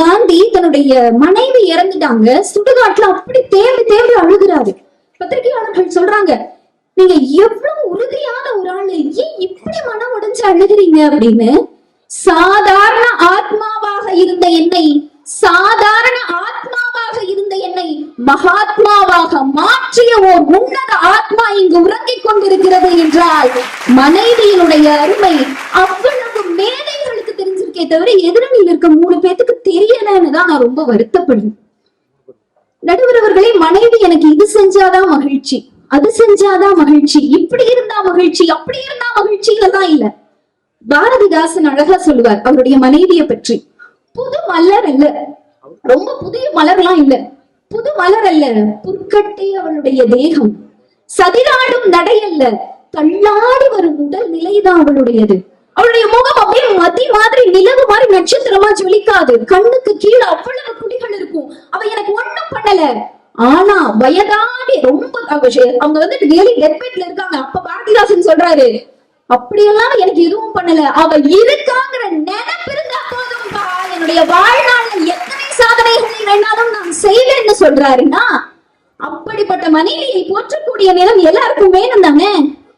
காந்தி தன்னுடைய மனைவி இறந்துட்டாங்க. சுடுகாட்டுல அப்படி தேவை தேவை அழுகிறாரு. பத்திரிகையாளர்கள் சொல்றாங்க நீங்க எவ்வளவு உறுதியான ஒரு ஆளு ஏன் இப்படி மனம் உடைஞ்சு அழுகிறீங்க? அப்படின்னு. சாதாரண ஆத்மாவாக இருந்த என்னை சாதாரண ஆத்மாவாக இருந்த என்னை மகாத்மாவாக மாற்றிய ஓர் உன்னத ஆத்மா இங்கு உறங்கிக் கொண்டிருக்கிறது என்றால் மனைவியினுடைய அருமை அவ்வளவு மேதைகளுக்கு தவிர எதிரணியில் இருக்க மூணு பேத்துக்கு தெரியலன்னு தான் நான் ரொம்ப வருத்தப்படுவேன். நடுவர் அவர்களே மனைவி எனக்கு இது செஞ்சாதான் மகிழ்ச்சி அது செஞ்சாதான் மகிழ்ச்சி இப்படி இருந்தா மகிழ்ச்சி அப்படி இருந்தா மகிழ்ச்சியில தான் இல்ல. பாரதிதாசன் அழகா சொல்லுவார் அவருடைய மனைவியை பற்றி புது மலர் அல்ல. ரொம்ப புதிய மலர்லாம் இல்ல. புது மலர் அல்ல புற்கட்டே அவளுடைய தேகம். சதிராடும் நடை அல்ல தள்ளாடி வரும் உடல் நிலைதான் அவளுடையது. அவளுடைய முகம் அப்படியே மதி நிலவு மாதிரி நட்சத்திரமா ஜொலிக்காது. கண்ணுக்கு கீழே அவ்வளவு குடிகள் இருக்கும். அவ எனக்கு ஒண்ணும் பண்ணல. ஆனா வயதாடி ரொம்ப அவங்க வந்து ரியலி டெத் பெட்ல இருக்காங்க. அப்ப பாரதிதாசன் சொல்றாரு அப்படியெல்லாம் எனக்கு எதுவும் பண்ணல. அவ இருக்காங்கிற நினைப்பிருந்தா போதும்பா என்னுடைய வாழ்நாள்ல எத்தனை சாதனைகளை வேணாலும் நான் செய்வேன்னு சொல்றாருன்னா அப்படிப்பட்ட மனைவியை போற்றக்கூடிய நிலம் எல்லாருக்கும் வேணும் தானே?